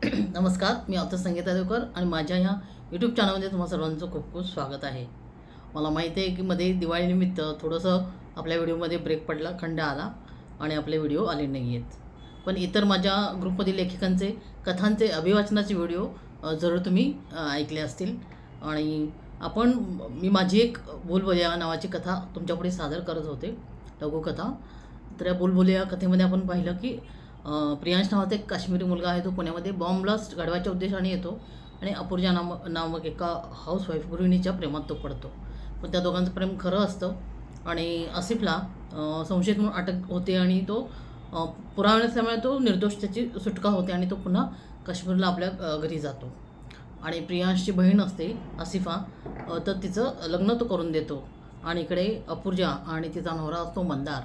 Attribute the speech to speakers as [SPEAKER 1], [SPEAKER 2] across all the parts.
[SPEAKER 1] नमस्कार मी आता संगीता देवकर आणि माझ्या ह्या यूट्यूब चॅनलमध्ये तुम्हा सर्वांचं खूप खूप स्वागत आहे. मला माहिती आहे की मध्ये दिवाळीनिमित्त थोडंसं आपल्या व्हिडिओमध्ये ब्रेक पडला खंड आला आणि आपले व्हिडिओ आले नाही आहेत. पण इतर माझ्या ग्रुपमधील लेखिकांचे कथांचे अभिवाचनाचे व्हिडिओ जरूर तुम्ही ऐकले असतील. आणि आपण मी माझी एक बोलबोलिया नावाची कथा तुमच्यापुढे सादर करत होते लघुकथा. तर या बोलबोलिया कथेमध्ये आपण पाहिलं की प्रियांश नावाचा एक काश्मीरी मुलगा आहे तो पुण्यामध्ये बॉम्ब ब्लास्ट घडवायच्या उद्देशाने येतो आणि अपूर्जा नाम नामक एका हाऊसवाईफ गृहिणीच्या प्रेमात तो पडतो. पण त्या दोघांचं प्रेम खरं असतं आणि आसिफला संशयित म्हणून अटक होते आणि तो पुराण असल्यामुळे तो निर्दोष त्याची सुटका होते आणि तो पुन्हा काश्मीरला आपल्या घरी जातो. आणि प्रियांशची बहीण असते आसिफा तर तिचं लग्न तो करून देतो. आणि इकडे अपूर्जा आणि तिचा नवरा असतो मंदार.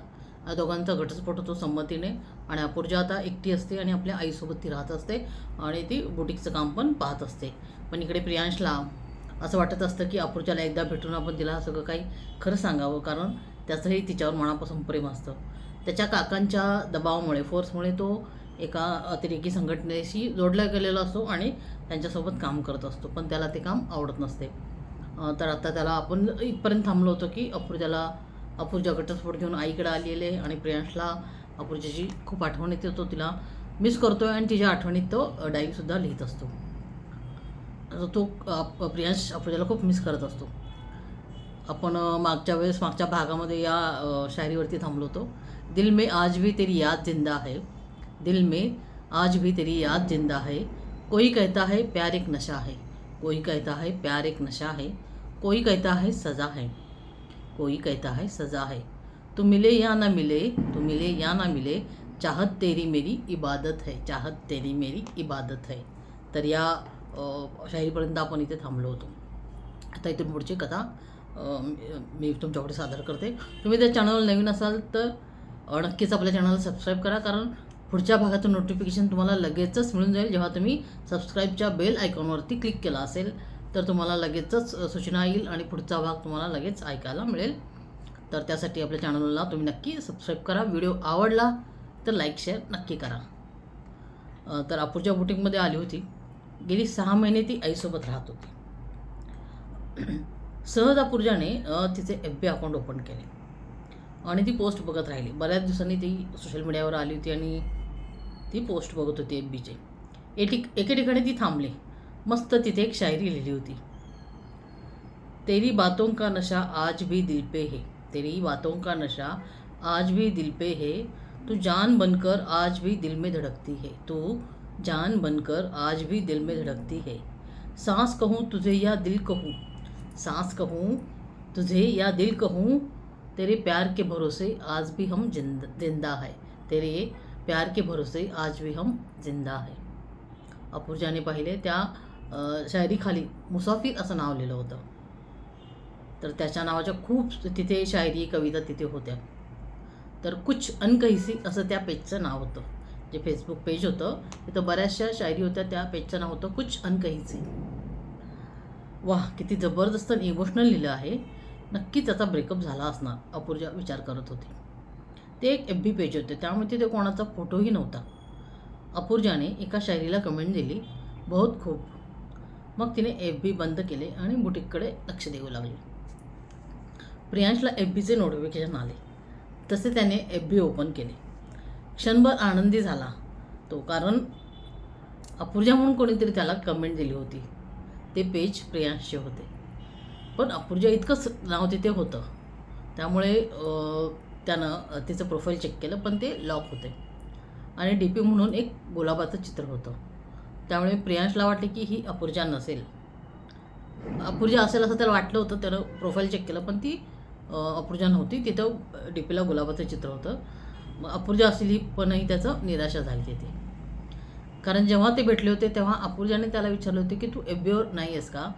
[SPEAKER 1] दोघांचा घटस्फोट होतो संमतीने आणि अपूर्जा आता एकटी असते आणि आपल्या आईसोबत ती राहत असते आणि ती बुटीकचं काम पण पाहत असते. पण इकडे प्रियांशला असं वाटत असतं की अपूर्जाला एकदा भेटून आपण तिला सगळं काही खरं सांगावं कारण त्याचंही तिच्यावर मनापासून प्रेम असतं. त्याच्या काकांच्या दबावामुळे फोर्समुळे तो एका अतिरेकी संघटनेशी जोडला गेलेला असतो आणि त्यांच्यासोबत काम करत असतो पण त्याला ते काम आवडत नसते. तर आता त्याला आपण इथपर्यंत थांबलो होतो की अपूर्जाला अपूर्जा घटस्फोट घेऊन आईकडे आलेले आणि प्रियांशला अपूर्जाची खूप आठवण येते तो तिला मिस करतोय आणि तिच्या आठवणीत तो डायरीसुद्धा लिहित असतो. तो प्रियांश अपूर्जाला खूप मिस करत असतो. आपण मागच्या वेळेस मागच्या भागामध्ये या शायरीवरती थांबलो होतो. दिल में आज भी तेरी याद जिंदा है. दिल में आज भी तेरी याद जिंदा है. कोई कहता है प्यार एक नशा है. कोई कहता है प्यार एक नशा है. कोई कहता है सज़ा है. कोई कहता है सज़ा है। तू मिले या ना मिले तू मिले या ना मिले चाहत तेरी मेरी इबादत है चाहत तेरी मेरी इबादत है। तर या शाहीपर्यंत आपण इथे थांबलो होतो. आता इथून पुढची कथा मी- तुमच्याकडे सादर करते. तुम्ही त्या चॅनलवर नवीन असाल तर नक्कीच आपल्या चॅनलला सबस्क्राईब करा कारण पुढच्या भागातून नोटिफिकेशन तुम्हाला लगेचच मिळून जाईल. जेव्हा तुम्ही सबस्क्राईबच्या बेल आयकॉनवरती क्लिक केला असेल तर तुम्हाला लगेचच सूचना येईल आणि पुढचा भाग तुम्हाला लगेच ऐकायला मिळेल. तर त्यासाठी आपल्या चॅनलला तुम्ही नक्की सबस्क्राईब करा. व्हिडिओ आवडला तर लाईक शेअर नक्की करा. तर अपूर्जा बुटीकमध्ये आली होती. गेली सहा महिने ती आईसोबत राहत होती. सहज अपूर्जाने तिचे एफ बी अकाउंट ओपन केले. आणि ती पोस्ट बघत राहिली. बऱ्याच दिवसांनी ती सोशल मीडियावर आली होती आणि ती पोस्ट बघत होती एफ बीचे एटी एके ठिकाणी ती थांबली. मस्त तिथे एक शायरी लिहिली होती. तेरी बातों का नशा आज भी दिल पे है. तेरी बातों का नशा आज भी दिल पे है. तू जान बनकर आज भी दिल में धड़कती है. तू जान बनकर आज भी दिल में धड़कती है. सांस कहूँ तुझे या दिल कहूँ? सांस कहूँ तुझे या दिल कहूँ? तेरे प्यार के भरोसे आज भी हम जिंद है. तेरे प्यार के भरोसे आज भी हम ज़िंदा है. अपूर्जाने पाहिले त्या शायरीखाली मुसाफिर असं नाव लिहिलं होतं. तर त्याच्या नावाच्या खूप तिथे शायरी कविता तिथे होत्या. तर कुछ अनकहिसी असं त्या पेजचं नाव होतं. जे फेसबुक पेज होतं तिथं बऱ्याचशा शायरी होत्या त्या पेजचं नाव होतं कुछ अनकहिसी वाह किती जबरदस्त इमोशनल लिहिलं आहे. नक्की त्याचा ब्रेकअप झाला असणार अपूर्जा विचार करत होती. ते एक एफ बी पेज होते त्यामुळे तिथे कोणाचा फोटोही नव्हता. अपूर्जाने एका शायरीला कमेंट दिली बहुत खूप. मग तिने एफ बी बंद केले आणि बुटीककडे लक्ष देऊ लागले. प्रियांशला एफ बीचे नोटिफिकेशन आले. तसे त्याने एफ बी ओपन केले. क्षणभर आनंदी झाला तो कारण अपूर्जा म्हणून कोणीतरी त्याला कमेंट दिली होती. ते पेज प्रियांशचे होते. पण अपूर्जा इतकंच नाव तिथे होतं. त्यामुळे त्यानं तिचं प्रोफाईल चेक केलं पण ते लॉक होते. आणि डी पी म्हणून एक गुलाबाचं चित्र होतं. त्यामुळे प्रियांशला वाटले की ही अपूर्जा नसेल. अपूर्जा असेल असं त्याला वाटलं होतं त्यानं प्रोफाईल चेक केलं पण ती अपूर्जा नव्हती. तिथं डीपीला गुलाबाचं चित्र होतं. मग अपूर्जा असेल ही पणही त्याचं निराशा झाली तिथे. कारण जेव्हा ते भेटले होते तेव्हा अपूर्जाने त्याला विचारले होते की तू एफ बीवर नाही आहेस का?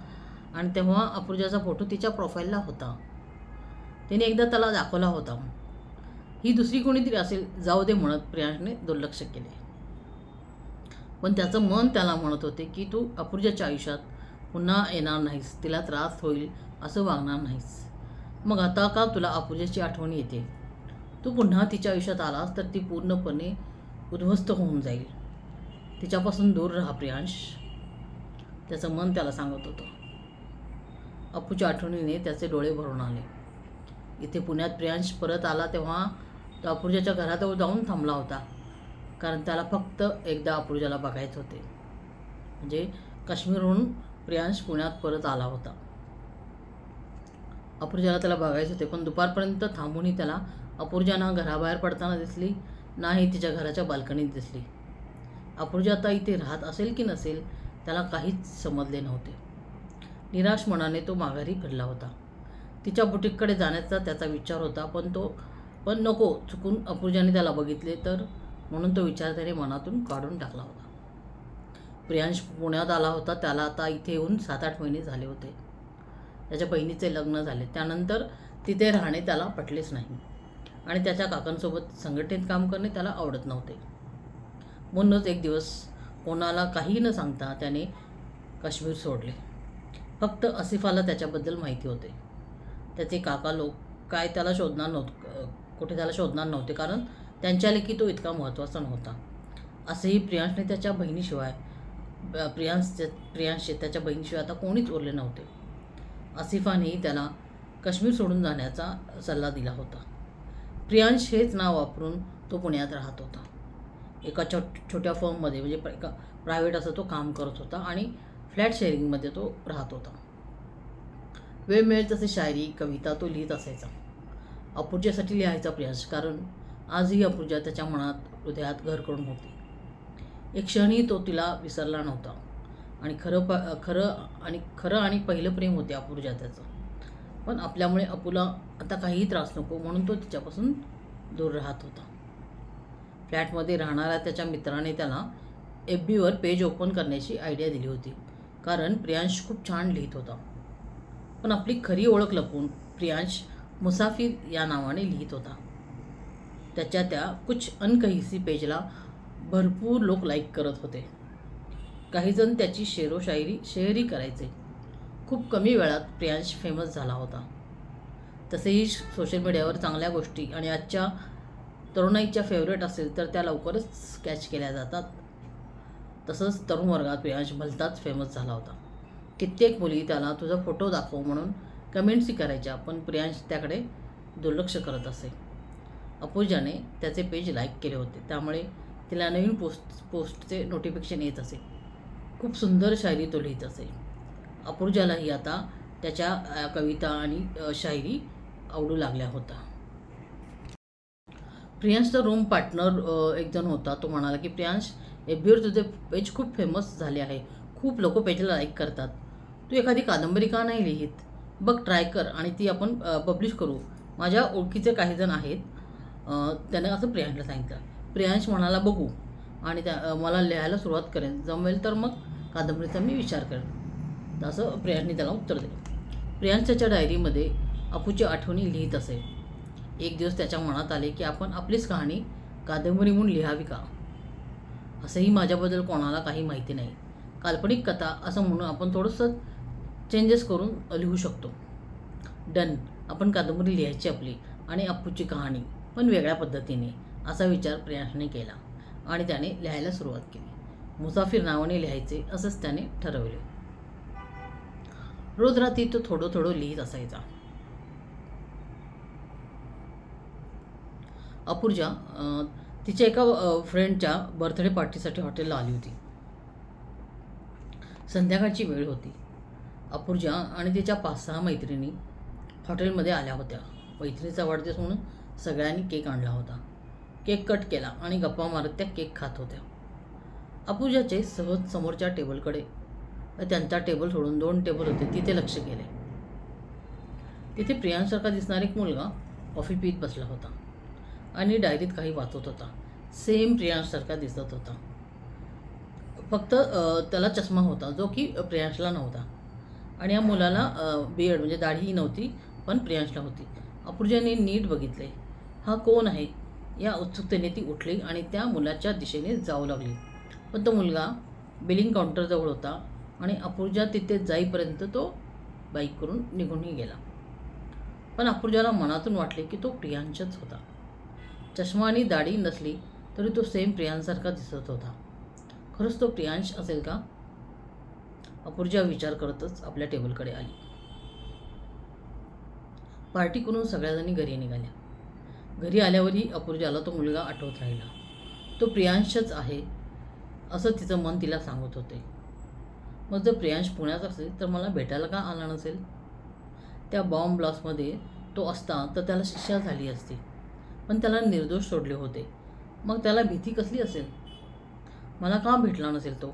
[SPEAKER 1] आणि तेव्हा अपूर्जाचा फोटो तिच्या प्रोफाईलला होता. तिने एकदा त्याला दाखवला होता. ही दुसरी कोणीतरी असेल जाऊ दे म्हणत प्रियांशने दुर्लक्ष केले. पण त्याचं मन त्याला म्हणत होते की तू अपूर्जाच्या आयुष्यात पुन्हा येणार नाहीस. तिला त्रास होईल असं वागणार नाहीस. मग आता का तुला अपूर्जाची आठवण येते? तू पुन्हा तिच्या आयुष्यात आलास तर ती पूर्णपणे उद्ध्वस्त होऊन जाईल. तिच्यापासून दूर राहा प्रियांश. त्याचं मन त्याला सांगत होतं. अपूच्या आठवणीने त्याचे डोळे भरून आले. इथे पुण्यात प्रियांश परत आला तेव्हा तो अपूर्जाच्या घरात जाऊन थांबला होता. कारण त्याला फक्त एकदा अपूर्जाला बघायचे होते. म्हणजे काश्मीरहून प्रियांश पुण्यात परत आला होता. अपूर्जाला त्याला बघायचे होते पण दुपारपर्यंत थांबूनही त्याला अपूर्जा ना घराबाहेर पडताना दिसली नाही तिच्या घराच्या बाल्कनीत दिसली. अपूर्जा आता इथे राहत असेल की नसेल त्याला काहीच समजले नव्हते. निराश मनाने तो माघारी फिरला होता. तिच्या बुटीककडे जाण्याचा त्याचा विचार होता पण तो पण नको चुकून अपूर्जाने त्याला बघितले तर म्हणून तो विचार त्याने मनातून काढून टाकला होता. प्रियांश पुण्यात आला होता. त्याला आता इथे येऊन सात आठ महिने झाले होते. त्याच्या बहिणीचे लग्न झाले. त्यानंतर तिथे राहणे त्याला पटलेच नाही. आणि त्याच्या काकांसोबत संघटनेत काम करणे त्याला आवडत नव्हते. म्हणूनच एक दिवस कोणाला काही न सांगता त्याने काश्मीर सोडले. फक्त असिफाला त्याच्याबद्दल माहिती होते. त्याचे काका लोक काय त्याला शोधणार नव्हते कुठे त्याला शोधणार नव्हते. कारण त्यांच्या लेखी तो इतका महत्त्वाचा नव्हता. असंही प्रियांशने त्याच्या बहिणीशिवाय ब- प्रियांश प्रियांशचे त्याच्या बहिणीशिवाय आता कोणीच उरले नव्हते. आसिफानेही त्याला काश्मीर सोडून जाण्याचा सल्ला दिला होता. प्रियांश हेच नाव वापरून तो पुण्यात राहत होता. एका छोट छोट्या फर्ममध्ये म्हणजे एका प्रायव्हेट असं तो काम करत होता आणि फ्लॅट शेअरिंगमध्ये तो राहत होता. वेळ मिळेल तसे शायरी कविता तो लिहित असायचा. अपूर्जासाठी लिहायचा प्रियांश कारण आजही अपूर्जा त्याच्या मनात हृदयात घर करून होती. एक क्षणही तो तिला विसरला नव्हता. आणि खरं प खरं आणि खरं आणि पहिलं प्रेम होते अपूर्जा त्याचं. पण आपल्यामुळे अपूला आता काहीही त्रास नको म्हणून तो तिच्यापासून दूर राहत होता. फ्लॅटमध्ये राहणाऱ्या त्याच्या मित्राने त्याला एफ बीवर पेज ओपन करण्याची आयडिया दिली होती. कारण प्रियांश खूप छान लिहित होता. पण आपली खरी ओळख लपवून प्रियांश मुसाफिर या नावाने लिहित होता. त्याच्या त्या कुछ अनकहिसी पेजला भरपूर लोक लाईक करत होते. काहीजण त्याची शेरो शायरी शेअरी करायचे. खूप कमी वेळात प्रियांश फेमस झाला होता. तसेही सोशल मीडियावर चांगल्या गोष्टी आणि आजच्या तरुणाईच्या फेवरेट असेल तर त्या लवकरच कॅच केल्या जातात. तसंच तरुण वर्गात प्रियांश भलताच फेमस झाला होता. कित्येक मुली त्याला तुझा फोटो दाखव म्हणून कमेंट्सही करायच्या पण प्रियांश त्याकडे दुर्लक्ष करत असे. अपूजाने त्याचे पेज लाईक केले होते. त्यामुळे तिला नवीन पोस्ट पोस्टचे नोटिफिकेशन येत असे. खूप सुंदर शायरी तो लिहित असे. अपूर्जालाही आता त्याच्या कविता आणि शायरी आवडू लागल्या होत्या. प्रियांशचा रूम पार्टनर एक जण होता. तो म्हणाला की प्रियांश एफ तुझे पेज खूप फेमस झाले आहे. खूप लोक पेजला लाईक करतात. तू एखादी कादंबरी का नाही लिहित? बघ ट्राय कर आणि ती आपण पब्लिश करू. माझ्या ओळखीचे काही जण आहेत. त्याने असं प्रियांशला सांगितलं. प्रियांश म्हणाला बघू. आणि त्या मला लिहायला सुरुवात करेन. जमेल तर मग कादंबरीचा मी विचार करेन. असं प्रियांशने त्याला उत्तर दिलं. प्रियांश त्याच्या डायरीमध्ये अपूची आठवणी लिहित असे एक दिवस त्याच्या मनात आले की आपण आपलीच कहाणी कादंबरी म्हणून लिहावी का? असंही माझ्याबद्दल कोणाला काही माहिती नाही. काल्पनिक कथा असं म्हणून आपण थोडंसं चेंजेस करून लिहू शकतो. डन. आपण कादंबरी लिहायची आपली आणि अप्पूची कहाणी. पण वेगळ्या पद्धतीने असा विचार प्रियांशने केला आणि त्याने लिहायला सुरुवात केली. मुसाफिर नावाने लिहायचे असंच त्याने ठरवले. रोज रात्री तो थोडं थोडं लिहित असायचा. अपूर्जा तिच्या एका फ्रेंडच्या बर्थडे पार्टीसाठी हॉटेलला आली होती. संध्याकाळची वेळ होती. अपूर्जा आणि तिच्या पाच सहा मैत्रिणी हॉटेलमध्ये आल्या होत्या. मैत्रिणीचा वाढदिवस म्हणून सगळ्यांनी केक आणला होता. केक कट केला आणि गप्पा मारत त्या केक खात होत्या. अपूजाचे सहज समोरच्या टेबलकडे त्यांचा टेबल सोडून दोन टेबल होते तिथे लक्ष गेले तिथे प्रियांसारखा दिसणारा एक मुलगा कॉफी पीत बसला होता आणि डायरीत काही वाचत होता. सेम प्रियांशसारखा दिसत होता. फक्त त्याला चष्मा होता जो की प्रियांशला नव्हता. आणि या मुलाला बियर्ड म्हणजे दाढीही नव्हती पण प्रियांशला होती. अपूर्जाने नीट बघितले. हा कोण आहे? या उत्सुकतेने ती उठली आणि त्या मुलाच्या दिशेने जाऊ लागली. पण तो मुलगा बिलिंग काउंटरजवळ होता आणि अपूर्जा तिथे जाईपर्यंत तो बाईक करून निघूनही गेला. पण अपूर्जाला मनातून वाटले की तो प्रियांशच होता. चष्मा आणि दाढी नसली तरी तो सेम प्रियांसारखा दिसत होता. खरंच तो प्रियांश असेल का? अपूर्जा विचार करतच आपल्या टेबलकडे आली. पार्टी करून सगळ्याजणी घरी निघाल्या. घरी आल्यावरही अपूर्जाला तो मुलगा आठवत राहिला. तो प्रियांशच आहे असं तिचं मन तिला सांगत होते. मग जर प्रियांश पुण्यात असेल तर मला भेटायला का आला नसेल? त्या बॉम्ब ब्लास्टमध्ये तो असता तर त्याला शिक्षा झाली असती पण त्याला निर्दोष सोडले होते. मग त्याला भीती कसली असेल? मला का भेटला नसेल तो?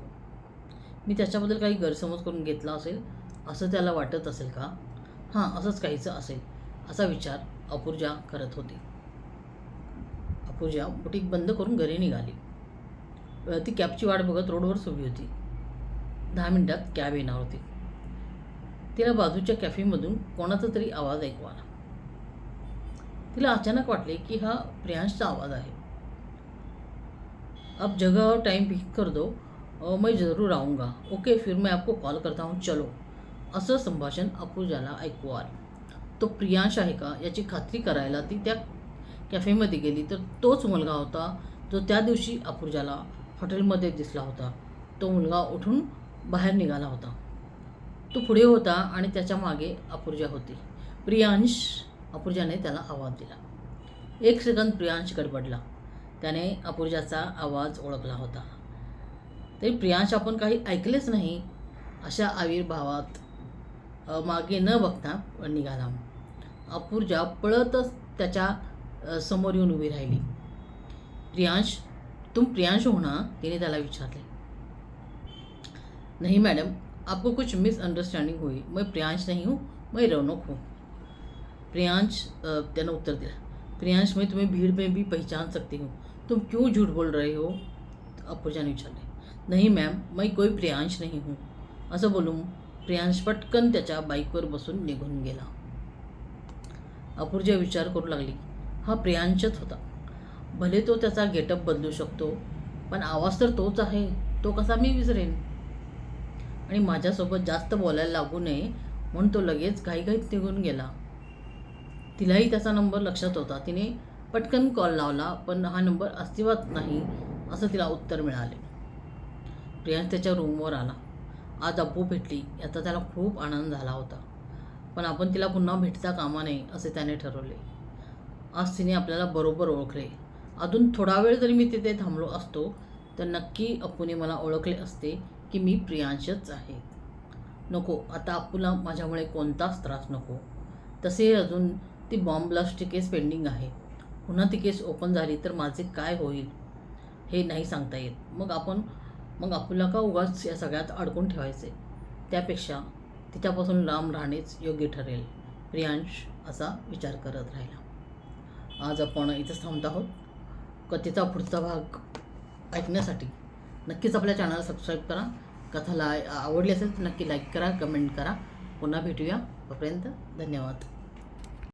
[SPEAKER 1] मी त्याच्याबद्दल काही गैरसमज करून घेतला असेल असं त्याला वाटत असेल का? हां असंच काहीचं असेल असा विचार अपूर्जा करत होती. पूजा बुटीक बंद करून घरी निघाली. ती कॅबची वाट बघत रोडवर उभी होती. दहा मिनिटात कॅब येणार होती. तिला बाजूच्या कॅफेमधून कोणाचा तरी आवाज ऐकू आला. तिला अचानक वाटले की हा प्रियांशचा आवाज आहे. अब जगह और टाइम पिक कर दो. और मैं ज़रूर आऊँगा. ओके फिर मैं आपको कॉल करता हूँ. चलो. असं संभाषण अपूजाला ऐकू आलं. तो प्रियांश आहे का? याची खात्री करायला ती त्या कॅफेमध्ये गेली तर तोच मुलगा होता जो त्या दिवशी अपूर्जाला हॉटेलमध्ये दिसला होता. तो मुलगा उठून बाहेर निघाला होता. तो पुढे होता आणि त्याच्यामागे अपूर्जा होती. प्रियांश अपूर्जाने त्याला आवाज दिला. एक सेकंद प्रियांश गडबडला. त्याने अपूर्जाचा आवाज ओळखला होता. तरी प्रियांश आपण काही ऐकलेच नाही. अशा आविर्भावात मागे न बघता निघाला. अपूर्जा पळतच त्याच्या समोर येऊन उभी राहिली. प्रियांश तुम प्रियांश हो ना तिने त्याला विचारले. नाही मॅडम आपको कुछ मिसअंडरस्टँडिंग हुई. मैं प्रियांश नहीं हूँ मैं रौनक हूँ. प्रियांश त्यानं उत्तर दिला. प्रियांश मैं तुम्हें भीड़ में भी पहचान सकती हूँ. तुम क्यों झूठ बोल रहे हो? अपूर्जा ने विचारले. नाही मॅम मैं कोई प्रियांश नहीं हूँ. असं बोलून प्रियांश पटकन त्याच्या बाईकवर बसून निघून गेला. अपूर्जा विचार करू लागली. हा प्रियांशच होता. भले तो त्याचा गेटअप बदलू शकतो पण आवाज तर तोच आहे. तो कसा मी विसरेन? आणि माझ्यासोबत जास्त बोलायला लागू नये म्हणून तो लगेच घाईघाईत निघून गेला. तिलाही त्याचा नंबर लक्षात होता. तिने पटकन कॉल लावला पण हा नंबर अस्तित्वात नाही असं तिला उत्तर मिळाले. प्रियांश त्याच्या रूमवर आला. आज अप्पू भेटली याचा त्याला खूप आनंद झाला होता. पण आपण तिला पुन्हा भेटता कामा नये असे त्याने ठरवले. आज तिने आपल्याला बरोबर ओळखले. अजून थोडा वेळ जरी मी तिथे थांबलो असतो तर नक्की अप्पूने मला ओळखले असते की मी प्रियांशच आहे. नको आता अप्पूला माझ्यामुळे कोणताच त्रास नको. तसे अजून ती बॉम्ब ब्लास्टची केस पेंडिंग आहे. पुन्हा ती केस ओपन झाली तर माझे काय होईल हे नाही सांगता येत. मग आपण मग अप्पूला का उगाच या सगळ्यात अडकून ठेवायचे? त्यापेक्षा तिच्यापासून लांब राहणेच योग्य ठरेल. प्रियांश असा विचार करत राहिला. आज आपण इथंच थांबत आहोत. कथेचा पुढचा भाग ऐकण्यासाठी नक्कीच आपल्या चॅनलला सबस्क्राईब करा. कथाला आवडली असेल तर नक्की लाईक करा कमेंट करा. पुन्हा भेटूया. तोपर्यंत धन्यवाद.